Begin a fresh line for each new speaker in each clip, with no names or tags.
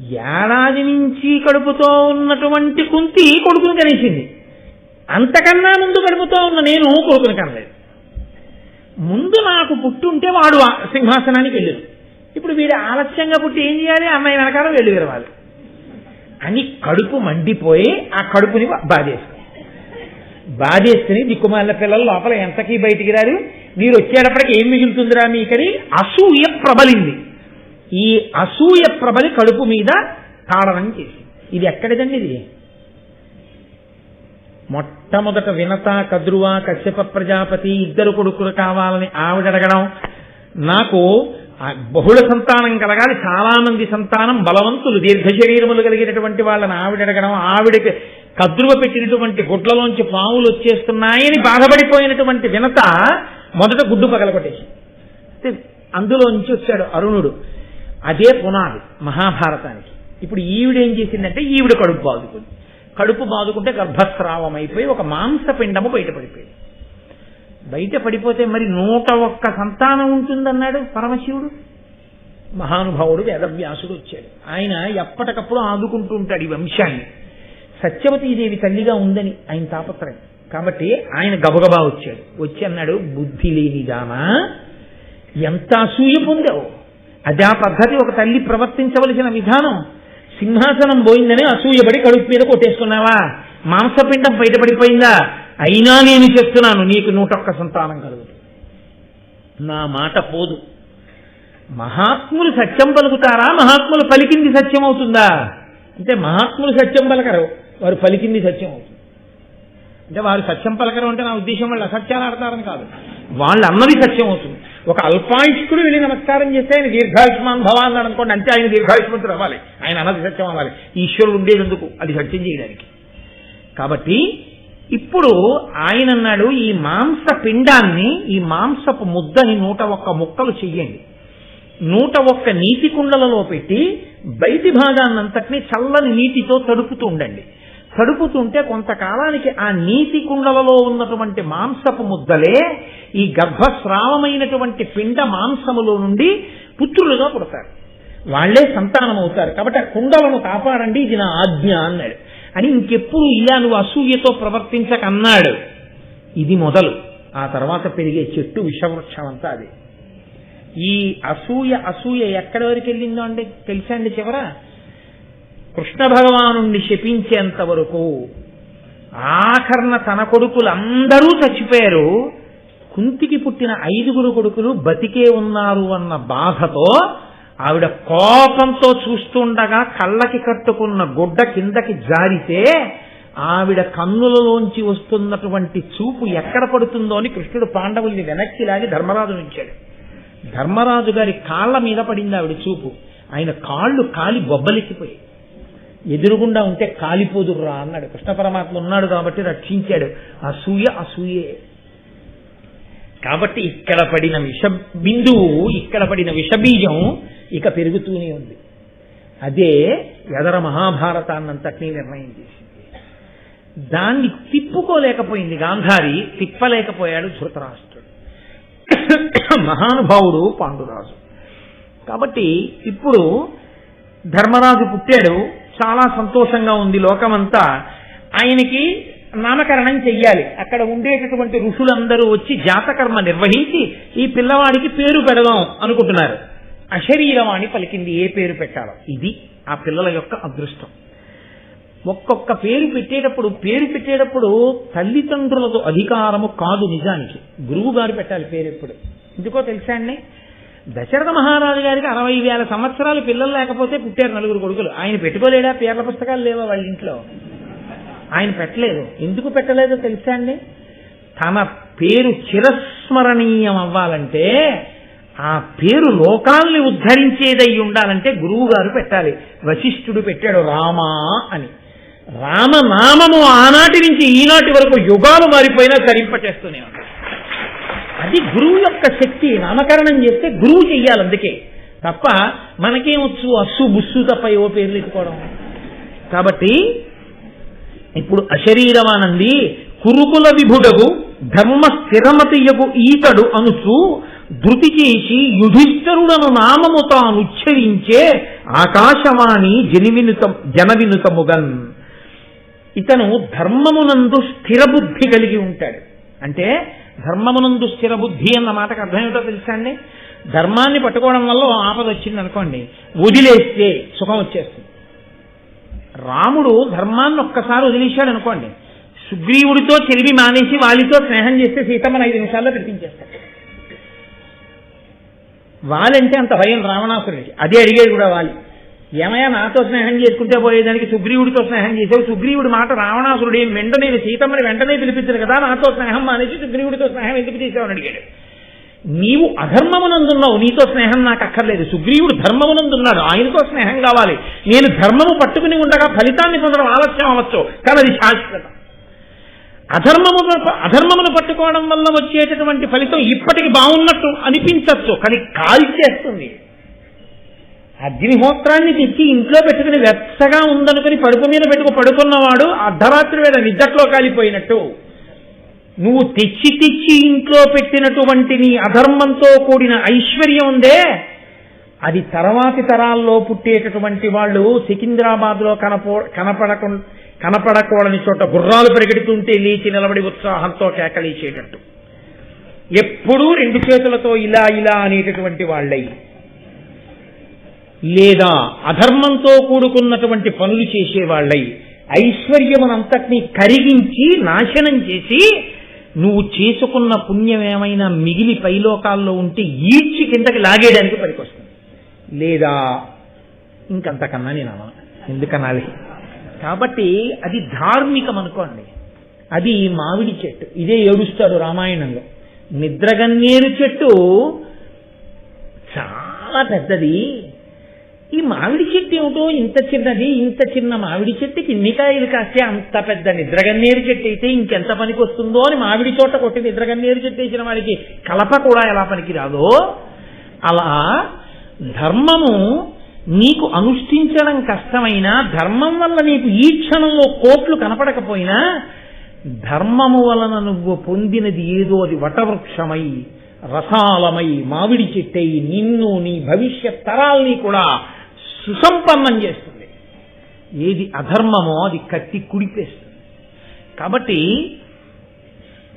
ఏడాది నుంచి కడుపుతో ఉన్నటువంటి కుంతి కొడుకుని కనేసింది. అంతకన్నా ముందు కడుపుతో ఉన్న నేను కొడుకుని కనలేదు. ముందు నాకు పుట్టుంటే వాడు ఆ సింహాసనానికి వెళ్ళాడు. ఇప్పుడు వీడు ఆలస్యంగా పుట్టి ఏం చేయాలి? అమ్మాయి వెనకాల వెళ్ళి విరవాలి. అని కడుపు మండిపోయి ఆ కడుపుని బాధేసుకుని బాధేసుకుని దిక్కుమాల పిల్లలు లోపల ఎంతకీ బయటికి రారు? మీరు వచ్చేటప్పటికి ఏం మిగులుతుందిరా మీకని? అసూయ ప్రబలింది. ఈ అసూయ ప్రభని కడుపు మీద తాళనం చేసి. ఇది ఎక్కడిదండి ఇది? మొట్టమొదట వినత కద్రువ కశ్యప ప్రజాపతి ఇద్దరు కొడుకులు కావాలని ఆవిడ అడగడం. నాకు బహుళ సంతానం కలగాలి చాలా మంది సంతానం బలవంతులు దీర్ఘ శరీరములు కలిగినటువంటి వాళ్ళని ఆవిడ అడగడం ఆవిడకి కద్రువ పెట్టినటువంటి గుడ్లలోంచి పాములు వచ్చేస్తున్నాయని బాధపడిపోయినటువంటి వినత మొదట గుడ్డు పగలగొట్టేసి. అందులోంచి వచ్చాడు అరుణుడు. అదే పునాది మహాభారతానికి. ఇప్పుడు ఈవిడ ఏం చేసిందంటే ఈవిడ కడుపు బాదుకుంది. కడుపు బాదుకుంటే గర్భస్రావం అయిపోయి ఒక మాంసపిండము బయటపడిపోయింది. బయట పడిపోతే మరి నూట ఒక్క సంతానం ఉంటుందన్నాడు పరమశివుడు? మహానుభావుడు వేదవ్యాసుడు వచ్చాడు. ఆయన ఎప్పటికప్పుడు ఆదుకుంటూ ఉంటాడు ఈ వంశాన్ని. సత్యవతీదేవి తల్లిగా ఉందని ఆయన తాపత్రయం. కాబట్టి ఆయన గబగబా వచ్చాడు. వచ్చి అన్నాడు బుద్ధి లేనిదానా? ఎంత అసూయ పొందావు అదే ఆ పద్ధతి ఒక తల్లి ప్రవర్తించవలసిన విధానం. సింహాసనం పోయిందని అసూయపడి కడుపు మీద కొట్టేసుకున్నావా? మాంసపిండం బయటపడిపోయిందా? అయినా నేను చెప్తున్నాను నీకు నూటొక్క సంతానం కలుగుతుంది. నా మాట పోదు. మహాత్ములు సత్యం పలుకుతారా? మహాత్ములు పలికింది సత్యం అవుతుందా అంటే మహాత్ములు సత్యం పలకరు వారు పలికింది సత్యం అవుతుంది అంటే వారు సత్యం పలకరు అంటే నా ఉద్దేశం వాళ్ళు అసత్యాలు ఆడతారని కాదు. వాళ్ళు అన్నది సత్యం అవుతుంది ఒక అల్పాయుష్కుడు వెళ్ళి నమస్కారం చేస్తే ఆయన దీర్ఘాయుష్మాన్ భవ అనుకోండి అంతే ఆయన దీర్ఘాయుష్మంతుడు అవ్వాలి. ఆయన అన్నది సత్యం అవ్వాలి. ఈశ్వరుడు ఉండేందుకు అది సత్యం చేయడానికి. కాబట్టి ఇప్పుడు ఆయన అన్నాడు ఈ మాంస పిండాన్ని ఈ మాంసపు ముద్దని నూట ఒక్క ముక్కలు చెయ్యండి. నూట ఒక్క నీటి కుండలలో పెట్టి బయటి భాగాన్నంతటినీ చల్లని నీటితో తడుపుతూ ఉండండి. తడుపుతుంటే కొంతకాలానికి ఆ నీటి కుండలలో ఉన్నటువంటి మాంసపు ముద్దలే ఈ గర్భస్రావమైనటువంటి పిండ మాంసములో నుండి పుత్రులుగా పుడతారు. వాళ్ళే సంతానం అవుతారు కాబట్టి ఆ కుండలను కాపాడండి ఇది నా ఆజ్ఞ అన్నాడు. అని ఇంకెప్పుడు ఇలా నువ్వు అసూయతో ప్రవర్తించకన్నాడు. ఇది మొదలు. ఆ తర్వాత పెరిగే చెట్టు విషవృక్షం అంతా అది. ఈ అసూయ అసూయ ఎక్కడి వరకు వెళ్ళిందో అండి? తెలుసా అండి చివర? కృష్ణ భగవానుణ్ణి శపించేంత వరకు ఆఖరణ తన కొడుకులు అందరూ చచ్చిపోయారు. కుంతికి పుట్టిన ఐదుగురు కొడుకులు బతికే ఉన్నారు అన్న బాధతో ఆవిడ కోపంతో చూస్తుండగా కళ్ళకి కట్టుకున్న గుడ్డ కిందకి జారితే ఆవిడ కన్నులలోంచి వస్తున్నటువంటి చూపు ఎక్కడ పడుతుందో అని కృష్ణుడు పాండవుల్ని వెనక్కి లాగి ధర్మరాజు ఉంచాడు ధర్మరాజు గారి కాళ్ళ మీద పడింది ఆవిడ చూపు. ఆయన కాళ్ళు కాలి బొబ్బలెక్కిపోయాయి ఎదురుగుండా ఉంటే కాలిపోదురా అన్నాడు. కృష్ణ పరమాత్మ ఉన్నాడు కాబట్టి రక్షించాడు. అసూయ అసూయే. కాబట్టి ఇక్కడ పడిన విష బిందువు ఇక్కడ పడిన విషబీజం ఇక పెరుగుతూనే ఉంది. అదే ఎదర మహాభారతాన్నంతటినీ నిర్ణయం చేసింది. దాన్ని తిప్పుకోలేకపోయింది గాంధారి తిప్పలేకపోయాడు ధృతరాష్ట్రుడు. మహానుభావుడు పాండురాజు. కాబట్టి ఇప్పుడు ధర్మరాజు పుట్టాడు చాలా సంతోషంగా ఉంది లోకమంతా. ఆయనకి నామకరణం చెయ్యాలి. అక్కడ ఉండేటటువంటి ఋషులందరూ వచ్చి జాతకర్మ నిర్వహించి ఈ పిల్లవాడికి పేరు పెడదాం అనుకుంటున్నారు. అశరీరవాణి పలికింది ఏ పేరు పెట్టాలో. ఇది ఆ పిల్లల యొక్క అదృష్టం. ఒక్కొక్క పేరు పెట్టేటప్పుడు పేరు పెట్టేటప్పుడు తల్లిదండ్రులతో అధికారము కాదు నిజానికి. గురువు గారు పెట్టాలి పేరు ఎప్పుడు. ఎందుకో తెలుసా అండి? దశరథ మహారాజు గారికి అరవై వేల సంవత్సరాలు పిల్లలు లేకపోతే పుట్టారు నలుగురు కొడుకులు. ఆయన పెట్టుకోలేడా? పేర్ల పుస్తకాలు లేవా వాళ్ళ ఇంట్లో? ఆయన పెట్టలేదు. ఎందుకు పెట్టలేదో తెలుసా అండి? తన పేరు చిరస్మరణీయం అవ్వాలంటే ఆ పేరు లోకాల్ని ఉద్ధరించేదై ఉండాలంటే గురువు గారు పెట్టాలి. వశిష్ఠుడు పెట్టాడు రామా అని. రామనామము ఆనాటి నుంచి ఈనాటి వరకు యుగాలు మారిపోయినా తరింపచేస్తూనే అది గురువు యొక్క శక్తి. నామకరణం చేస్తే గురువు చెయ్యాలి అందుకే. తప్ప మనకేమొచ్చు అస్సు బుస్సు తప్ప ఏవో పేర్లు ఎత్తుకోవడం కాబట్టి ఇప్పుడు అశరీరమానంది కురుకుల విభుడగు ధర్మ స్థిరమతియగు ఈతడు అనుచు ధృతి చేసి యుధిష్ఠరుడను నామము తానుచ్చరించే ఆకాశవాణి జనివినుత జనవినుతముగన్. ఇతను ధర్మమునందు స్థిరబుద్ధి కలిగి ఉంటాడు. అంటే ధర్మమునందు స్థిరబుద్ధి అన్న మాటకు అర్థమేమిటో తెలుసా అండి? ధర్మాన్ని పట్టుకోవడం వల్ల ఆపద వచ్చింది అనుకోండి వదిలేస్తే సుఖం వచ్చేస్తుంది. రాముడు ధర్మాన్ని ఒక్కసారి వదిలేశాడు అనుకోండి సుగ్రీవుడితో చెలివి మానేసి వాళ్ళతో స్నేహం చేస్తే సీతమ్మని ఐదు నిమిషాల్లో పిలిపించేస్తాడు వాలంటే అంత భయం రావణాసురుడికి. అదే అడిగేది కూడా వాలి ఏమయ్యా నాతో స్నేహం చేసుకుంటే పోయేదానికి సుగ్రీవుడితో స్నేహం చేసావు సుగ్రీవుడి మాట రావణాసురుడు ఏం వెంటనే సీతమ్మని వెంటనే పిలిపించారు కదా నాతో స్నేహం మానేసి సుగ్రీవుడితో స్నేహం ఎందుకు చేసావని అడిగాడు. నీవు అధర్మమునందున్నావు నీతో స్నేహం నాకు అక్కర్లేదు సుగ్రీవుడు ధర్మమునందున్నాడు ఆయనతో స్నేహం కావాలి. నేను ధర్మము పట్టుకుని ఉండగా ఫలితాన్ని పొందడం ఆలస్యం అవ్వచ్చు కానీ అది శాశ్వతం. అధర్మము అధర్మమును పట్టుకోవడం వల్ల వచ్చేటటువంటి ఫలితం ఇప్పటికి బాగున్నట్టు అనిపించవచ్చు కానీ కాల్చేస్తుంది అగ్నిహోత్రాన్ని తెచ్చి ఇంట్లో పెట్టుకుని వెచ్చగా ఉందనుకుని పడుకు మీద పెట్టుకు పడుకున్నవాడు అర్ధరాత్రి వేళ నిద్దట్లో కాలిపోయినట్టు. నువ్వు తెచ్చి తెచ్చి ఇంట్లో పెట్టినటువంటి నీ అధర్మంతో కూడిన ఐశ్వర్యం ఉందే. అది తర్వాతి తరాల్లో పుట్టేటటువంటి వాళ్ళు సికింద్రాబాద్లో కనపో కనపడకు కనపడకూడని చోట గుర్రాలు పరిగెడుతుంటే లేచి నిలబడి ఉత్సాహంతో కేకలేసేటట్టు ఎప్పుడూ రెండు చేతులతో ఇలా ఇలా అనేటటువంటి వాళ్ళై. లేదా అధర్మంతో కూడుకున్నటువంటి పనులు చేసేవాళ్ళై ఐశ్వర్యమునంతటినీ కరిగించి నాశనం చేసి నువ్వు చేసుకున్న పుణ్యం ఏమైనా మిగిలి పైలోకాల్లో ఉంటే ఈడ్చి కిందకి లాగేయడానికి పనికొస్తుంది. లేదా ఇంకంతకన్నా నేను అన ఎందుకనాలి? కాబట్టి అది ధార్మికం అనుకోండి. అది మామిడి చెట్టు. ఇదే ఏడుస్తాడు రామాయణంలో. నిద్రగన్నేరు చెట్టు చాలా పెద్దది. ఈ మామిడి చెట్టు ఏమిటో? ఇంత చిన్నది ఇంత చిన్న మామిడి చెట్టుకి ఇన్ని కాయలు కాస్తే అంత పెద్ద నిద్రగన్నేరు చెట్టు అయితే ఇంకెంత పనికి వస్తుందో అని మామిడి చోట కొట్టి నిద్రగన్నేరు చెట్టు వేసిన వాడికి కలప కూడా ఎలా పనికి రాదో అలా ధర్మము నీకు అనుష్ఠించడం కష్టమైనా ధర్మం వల్ల నీకు ఈ క్షణంలో కోట్లు కనపడకపోయినా ధర్మము వలన నువ్వు పొందినది ఏదో అది వటవృక్షమై రసాలమై మామిడి చెట్టై నిన్ను నీ భవిష్యత్ తరాల్ని కూడా సుసంపన్నం చేస్తుంది. ఏది అధర్మమో అది కత్తి కుడిపేస్తుంది. కాబట్టి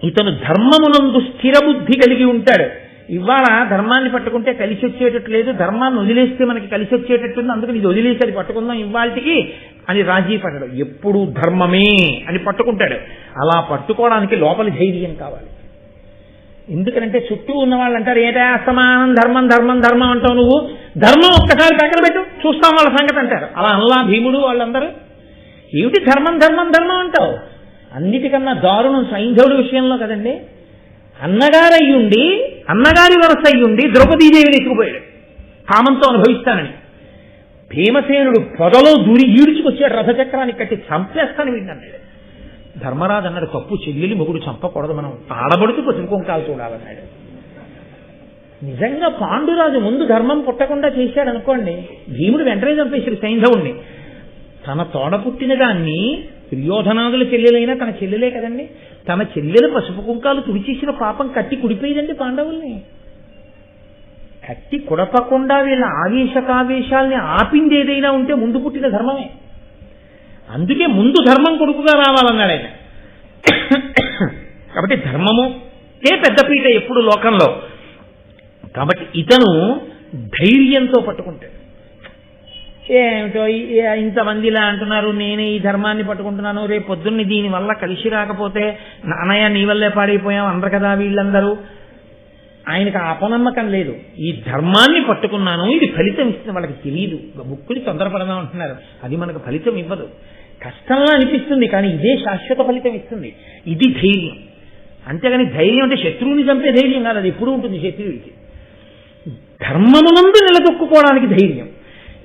ఇతను ధర్మమునందు స్థిరబుద్ధి కలిగి ఉంటాడు. ఇవాళ ధర్మాన్ని పట్టుకుంటే కలిసి వచ్చేటట్టు లేదు. ధర్మాన్ని వదిలేస్తే మనకి కలిసి వచ్చేటట్టుంది. అందుకని ఇది వదిలేసి అది పట్టుకుందాం ఇవాళకి అని రాజీ పడడు ఎప్పుడు ధర్మమే అని పట్టుకుంటాడు. అలా పట్టుకోవడానికి లోపలి ధైర్యం కావాలి. ఎందుకంటే చుట్టూ ఉన్న వాళ్ళు అంటారు ఏటా అసమానం ధర్మం ధర్మం ధర్మం అంటావు నువ్వు. ధర్మం ఒక్కసారి పక్కన పెట్టు. చూస్తాం వాళ్ళ సంగతి అంటారు. అలా అల్లా భీముడు వాళ్ళందరూ. ఏమిటి ధర్మం ధర్మం ధర్మం అంటావు? అన్నిటికన్నా దారుణం సైంధవుడి విషయంలో కదండి. అన్నగారయ్యుండి అన్నగారి వరస అయ్యుండి ద్రౌపదీదేవిని ఎత్తుకుపోయాడు. కామంతో అనుభవిస్తానని. భీమసేనుడు పొదలో దూరి ఈడ్చుకొచ్చాడు రథచక్రాన్ని కట్టి చంపేస్తాను వీడిని అన్నాడు. ధర్మరాజు అన్నాడు తప్పు చెల్లెలి మొగుడు చంపకూడదు మనం ఆడబడుతూ పసుపు కుంకాలు చూడాలన్నాడు. నిజంగా పాండురాజు ముందు ధర్మం పుట్టకుండా చేశాడు అనుకోండి భీముడు వెంటనే చంపేశాడు సైంధవుణ్ణి. తన తోడ పుట్టిన దాన్ని దుర్యోధనాదుల చెల్లెలైనా తన చెల్లెలే కదండి. తన చెల్లెలు పసుపు కుంకాలు తుడిచేసిన పాపం కట్టి కుడిపోయిందండి పాండవుల్ని. కట్టి కుడపకుండా వీళ్ళ ఆవేశకావేశాల్ని ఆపింది ఏదైనా ఉంటే ముందు పుట్టిన ధర్మమే. అందుకే ముందు ధర్మం కొడుకుగా రావాలన్నాడు ఆయన. కాబట్టి ధర్మము ఏ పెద్దపీట ఎప్పుడు లోకంలో కాబట్టి ఇతను ధైర్యంతో పట్టుకుంటాడు. ఏమిటో ఇంతమంది ఇలా అంటున్నారు నేనే ఈ ధర్మాన్ని పట్టుకుంటున్నాను రేపు పొద్దున్న దీని వల్ల కలిసి రాకపోతే నాన్నయ్య నీ వల్లే పాడైపోయాం అందరు కదా వీళ్ళందరూ. ఆయనకు అపనమ్మకం లేదు. ఈ ధర్మాన్ని పట్టుకున్నాను ఇది ఫలితం ఇస్తుంది. వాళ్ళకి తెలియదు ముక్కుని తొందరపడదాం అంటున్నారు. అది మనకు ఫలితం ఇవ్వదు. కష్టంగా అనిపిస్తుంది కానీ ఇదే శాశ్వత ఫలితం ఇస్తుంది. ఇది ధైర్యం. అంతేగాని ధైర్యం అంటే శత్రువుని చంపే ధైర్యం కాదు అది ఎప్పుడూ ఉంటుంది శత్రువుడికి ధర్మమునందు నిలదొక్కుకోవడానికి ధైర్యం.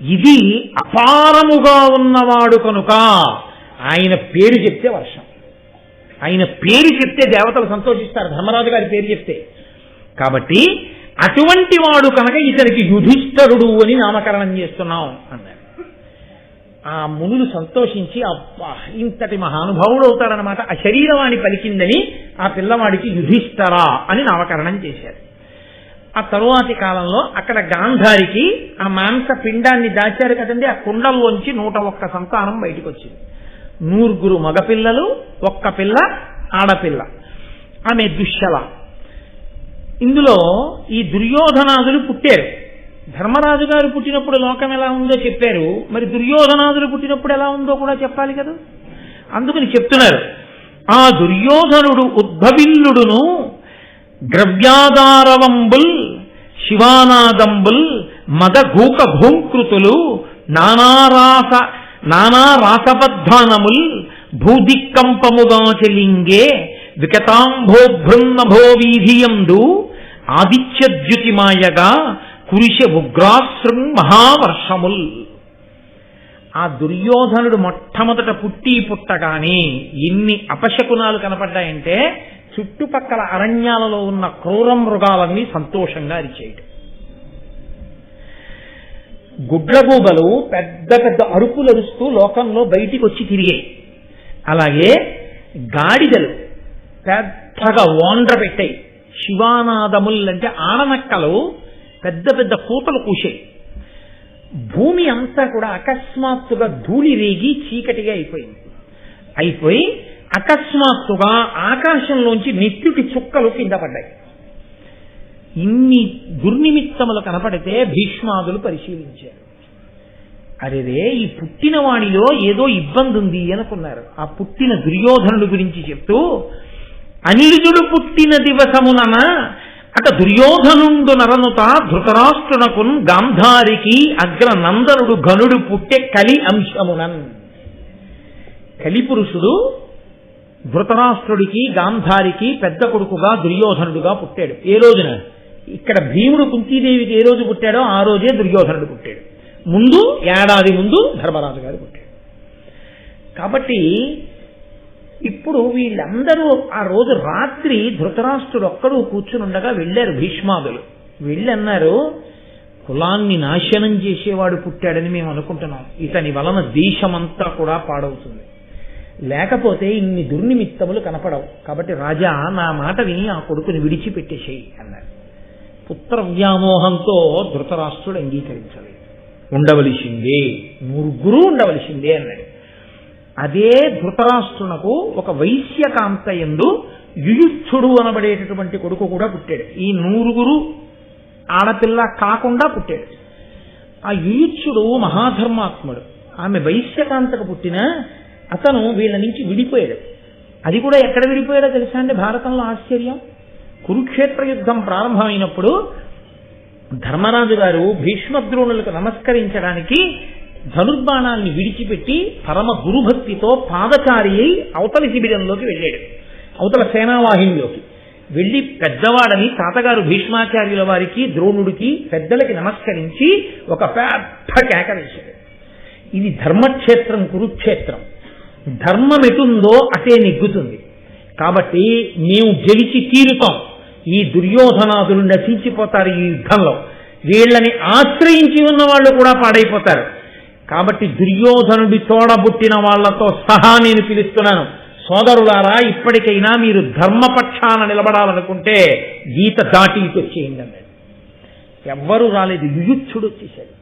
ఇది అపారముగా ఉన్నవాడు కనుక ఆయన పేరు చెప్తే వర్షం. ఆయన పేరు చెప్తే దేవతలు సంతోషిస్తారు ధర్మరాజు గారి పేరు చెప్తే. కాబట్టి అటువంటి వాడు కనుక ఇతనికి యుధిష్ఠరుడు అని నామకరణం చేస్తున్నాం అన్నారు ఆ మునులు సంతోషించి అబ్బా ఇంతటి మహానుభావుడు అవుతాడనమాట ఆ శరీరవాణి పలికిందని ఆ పిల్లవాడికి యుధిష్ఠరా అని నామకరణం చేశారు. ఆ తరువాతి కాలంలో అక్కడ గాంధారికి ఆ మాంస పిండాన్ని దాచారు కదండి ఆ కుండల్లోంచి నూట ఒక్క సంతానం బయటకు వచ్చింది నూరుగురు మగపిల్లలు ఒక్క పిల్ల ఆడపిల్ల. ఆమె దుశ్శల. ఇందులో ఈ దుర్యోధనాదులు పుట్టారు. ధర్మరాజు గారు పుట్టినప్పుడు లోకం ఎలా ఉందో చెప్పారు. మరి దుర్యోధనాదులు పుట్టినప్పుడు ఎలా ఉందో కూడా చెప్పాలి కదా? అందుకని చెప్తున్నారు. ఆ దుర్యోధనుడు ఉద్భవిల్లుడును ద్రవ్యాధారవంబుల్ శివానాదంబుల్ మదఘూక భూంకృతులు నానారాస నానారాసబద్ధానముల్ భూదిక్కంపముగా చెలింగే వికతాంభోభృన్నభో వీధియందు ఆదిత్యద్యుతిమాయగా కురిశ ఉగ్రాశ్రం మహావర్షముల్. ఆ దుర్యోధనుడు మొట్టమొదట పుట్టి పుట్టగానే ఎన్ని అపశకునాలు కనపడ్డాయంటే చుట్టుపక్కల అరణ్యాలలో ఉన్న క్రూర మృగాలన్నీ సంతోషంగా అరిచేయటం. గుడ్లగూబలు పెద్ద పెద్ద అరుపులు అరుస్తూ లోకంలో బయటికి వచ్చి తిరిగాయి అలాగే గాడిదలు పెద్దగా ఓండ్ర పెట్టాయి శివానాదముల్ అంటే ఆడనక్కలు పెద్ద పెద్ద కూతలు కూసాయి భూమి అంతా కూడా అకస్మాత్తుగా ధూళి రేగి చీకటిగా అయిపోయింది. అయిపోయి అకస్మాత్తుగా ఆకాశంలోంచి నిత్యుటి చుక్కలు కింద పడ్డాయి ఇన్ని దుర్నిమిత్తములు కనపడితే భీష్మాదులు పరిశీలించారు. అరేరే ఈ పుట్టిన వాణిలో ఏదో ఇబ్బంది ఉంది అనుకున్నారు. ఆ పుట్టిన దుర్యోధనుడు గురించి చెప్తూ అనిరుజుడు పుట్టిన దివసమునన అట దుర్యోధనుండు నరనుత ధృతరాష్ట్రునకున్ గాంధారికి అగ్ర నందనుడు ఘనుడు పుట్టే కలి అంశమునన్. కలిపురుషుడు ధృతరాష్ట్రుడికి గాంధారికి పెద్ద కొడుకుగా దుర్యోధనుడుగా పుట్టాడు. ఏ రోజున? ఇక్కడ భీముడు కుంతీదేవికి ఏ రోజు పుట్టాడో ఆ రోజే దుర్యోధనుడు పుట్టాడు. ముందు ఏడాది ముందు ధర్మరాజు గారు పుట్టాడు కాబట్టి ఇప్పుడు వీళ్ళందరూ ఆ రోజు రాత్రి ధృతరాష్ట్రుడు ఒక్కడు కూర్చునుండగా వెళ్ళారు భీష్మాదులు. వెళ్ళన్నారు కులాన్ని నాశనం చేసేవాడు పుట్టాడని మేము అనుకుంటున్నాం. ఇతని వలన దేశమంతా కూడా పాడవుతుంది. లేకపోతే ఇన్ని దుర్నిమిత్తములు కనపడవు. కాబట్టి రాజా నా మాట విని ఆ కొడుకుని విడిచిపెట్టేసేయి అన్నారు పుత్ర వ్యామోహంతో ధృతరాష్ట్రుడు అంగీకరించలేదు. ఉండవలసిందే ముగ్గురు ఉండవలసిందే అన్నాడు. అదే ధృతరాష్ట్రునకు ఒక వైశ్యకాంత ఎందు యుయుచ్చుడు అనబడేటటువంటి కొడుకు కూడా పుట్టాడు. ఈ నూరుగురు ఆడపిల్ల కాకుండా పుట్టాడు. ఆ యుయుచ్చుడు మహాధర్మాత్ముడు. ఆమె వైశ్యకాంతకు పుట్టిన అతను వీళ్ళ నుంచి విడిపోయాడు. అది కూడా ఎక్కడ విడిపోయాడో తెలుసా అండి? భారతంలో ఆశ్చర్యం. కురుక్షేత్ర యుద్ధం ప్రారంభమైనప్పుడు ధర్మరాజు గారు భీష్మద్రోణులకు నమస్కరించడానికి ధనుర్బాణాన్ని విడిచిపెట్టి పరమ గురుభక్తితో పాదచారి అయి అవతలి శిబిరంలోకి వెళ్ళాడు. అవతల సేనావాహినిలోకి. వెళ్ళి పెద్దవాడని తాతగారు భీష్మాచార్యుల వారికి ద్రోణుడికి పెద్దలకి నమస్కరించి ఒక పెద్ద కేక వేశాడు. ఇది ధర్మక్షేత్రం కురుక్షేత్రం. ధర్మం ఎటుందో అటే నెగ్గుతుంది. కాబట్టి మేము గెలిచి తీరుతాం. ఈ దుర్యోధనాదులు నశించిపోతారు ఈ యుద్ధంలో. వీళ్ళని ఆశ్రయించి ఉన్న వాళ్ళు కూడా పాడైపోతారు. కాబట్టి దుర్యోధనుడి తోడబుట్టిన వాళ్ళతో సహా నేను పిలుస్తున్నాను. సోదరులారా ఇప్పటికైనా మీరు ధర్మపక్షాన నిలబడాలనుకుంటే గీత దాటి ఇటు వచ్చేయండి అన్నాడు. ఎవ్వరూ రాలేదు. యుయుచ్చుడు వచ్చేసాడు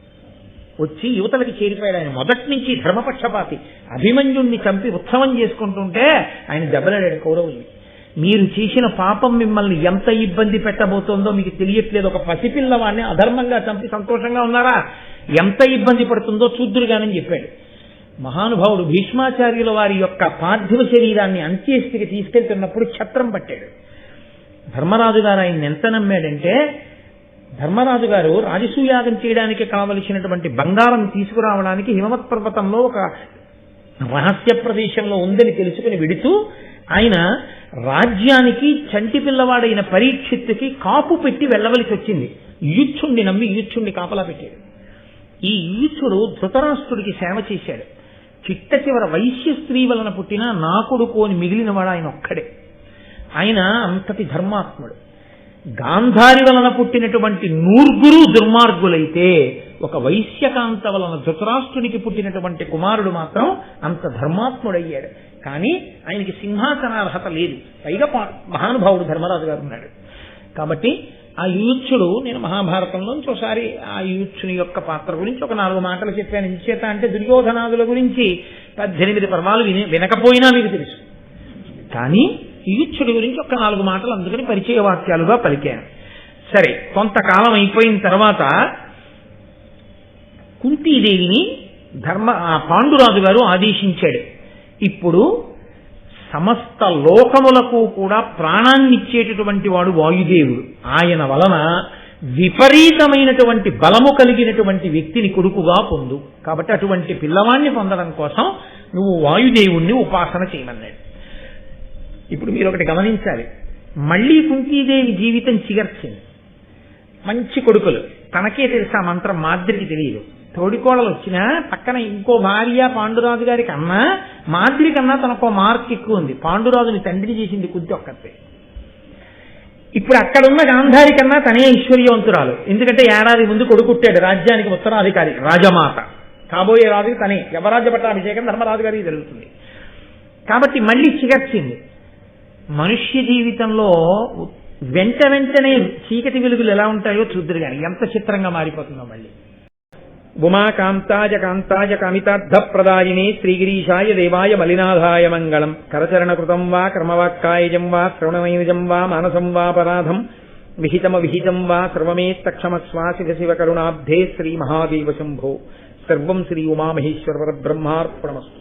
వచ్చి యువతలకి చేరిపోయాడు. ఆయన మొదటి నుంచి ధర్మపక్షపాతి. అభిమన్యుణ్ణి చంపి ఉత్సవం చేసుకుంటుంటే ఆయన దెబ్బలాడాడు కౌరవుల్ని. మీరు చేసిన పాపం మిమ్మల్ని ఎంత ఇబ్బంది పెట్టబోతోందో మీకు తెలియట్లేదు. ఒక పసిపిల్లవాడిని అధర్మంగా చంపి సంతోషంగా ఉన్నారా? ఎంత ఇబ్బంది పడుతుందో చూద్దురుగానని చెప్పాడు. మహానుభావుడు భీష్మాచార్యుల వారి యొక్క పార్థివ శరీరాన్ని అంత్యేష్టికి తీసుకెళ్తున్నప్పుడు ఛత్రం పట్టాడు. ధర్మరాజు గారు ఆయన ఎంత నమ్మాడంటే ధర్మరాజు గారు రాజసూయాగం చేయడానికి కావలసినటువంటి బంగారం తీసుకురావడానికి హిమవత్ పర్వతంలో ఒక రహస్య ప్రదేశంలో ఉందని తెలుసుకుని విడుతూ ఆయన రాజ్యానికి చంటి పిల్లవాడైన పరీక్షిత్తుకి కాపు పెట్టి వెళ్ళవలసి వచ్చింది. యుచ్చుండి నమ్మి ఈచ్చుణ్ణి కాపలా పెట్టాడు. ఈ యుచ్చుడు ధృతరాష్ట్రుడికి సేవ చేశాడు. చిట్ట చివర వైశ్య స్త్రీ వలన పుట్టిన నా కొడుకు అని మిగిలినవాడు ఆయన ఒక్కడే. ఆయన అంతటి ధర్మాత్ముడు. గాంధారి వలన పుట్టినటువంటి నూర్గురు దుర్మార్గులైతే ఒక వైశ్యకాంత వలన ధృతరాష్ట్రునికి పుట్టినటువంటి కుమారుడు మాత్రం అంత ధర్మాత్ముడయ్యాడు. కానీ ఆయనకి సింహాసనార్హత లేదు. పైగా మహానుభావుడు ధర్మరాజు గారు ఉన్నాడు. కాబట్టి ఆ యూత్సుడు నేను మహాభారతంలోంచి ఒకసారి ఆ యూత్సుని యొక్క పాత్ర గురించి ఒక నాలుగు మాటలు చెప్పాను. నిశ్చేత అంటే దుర్యోధనాదుల గురించి పద్దెనిమిది పర్వాలు విని వినకపోయినా మీకు తెలుసు. కానీ యూత్సుడి గురించి ఒక నాలుగు మాటలు అందుకని పరిచయ వాక్యాలుగా పలికాను. సరే కొంతకాలం అయిపోయిన తర్వాత కుంతీదేవిని ధర్మ ఆ పాండురాజు గారు ఆదేశించాడు. ఇప్పుడు సమస్త లోకములకు కూడా ప్రాణాన్నిచ్చేటటువంటి వాడు వాయుదేవుడు. ఆయన వలన విపరీతమైనటువంటి బలము కలిగినటువంటి వ్యక్తిని కొడుకుగా పొందు. కాబట్టి అటువంటి పిల్లవాణ్ణి పొందడం కోసం నువ్వు వాయుదేవుణ్ణి ఉపాసన చేయమన్నాడు. ఇప్పుడు మీరు ఒకటి గమనించాలి. మళ్ళీ కుంతీదేవి జీవితం చిగర్చింది. మంచి కొడుకులు. తనకే తెలుసా మంత్రం మాద్రికి తెలియదు. తోడికోడలు వచ్చినా పక్కన ఇంకో భార్య పాండురాజు గారి కన్నా మాద్రి కన్నా తనకు మార్క్ ఎక్కువ ఉంది. పాండురాజుని తండ్రి చేసింది కుంతి ఒక్కతే. ఇప్పుడు అక్కడున్న గాంధారి కన్నా తనే ఐశ్వర్యవంతురాలు. ఎందుకంటే ఏడాది ముందు కొడుకుట్టాడు. రాజ్యానికి ఉత్తరాధికారి రాజమాత. కాబోయే రాజుకి తనే. యవరాజ్య పట్టాభిషేకం ధర్మరాజు గారికి జరుగుతుంది. కాబట్టి మళ్ళీ చిగర్చింది. మనుష్య జీవితంలో వెంట వెంటనే చీకటి వెలుగులు ఎలా ఉంటాయో చూద్దరు కానీ ఎంత చిత్రంగా మారిపోతుందో మళ్ళీ. ఉమాకాంతాయ కాంతాయ కామితార్థ ప్రదాయిని శ్రీగిరీషాయ దేవాయ మలినాథాయ మంగళం. కరచరణకృతం వా క్రమవాక్కాయజం వా శ్రవణనైజం వా మానసం వా పరాధం విహితమ విహితం వా సర్వమేత్తక్షమస్వా శివ శివ కరుణాబ్ధే శ్రీ మహాదేవ శంభో. సర్వం శ్రీ ఉమామహేశ్వర బ్రహ్మార్పణమస్తు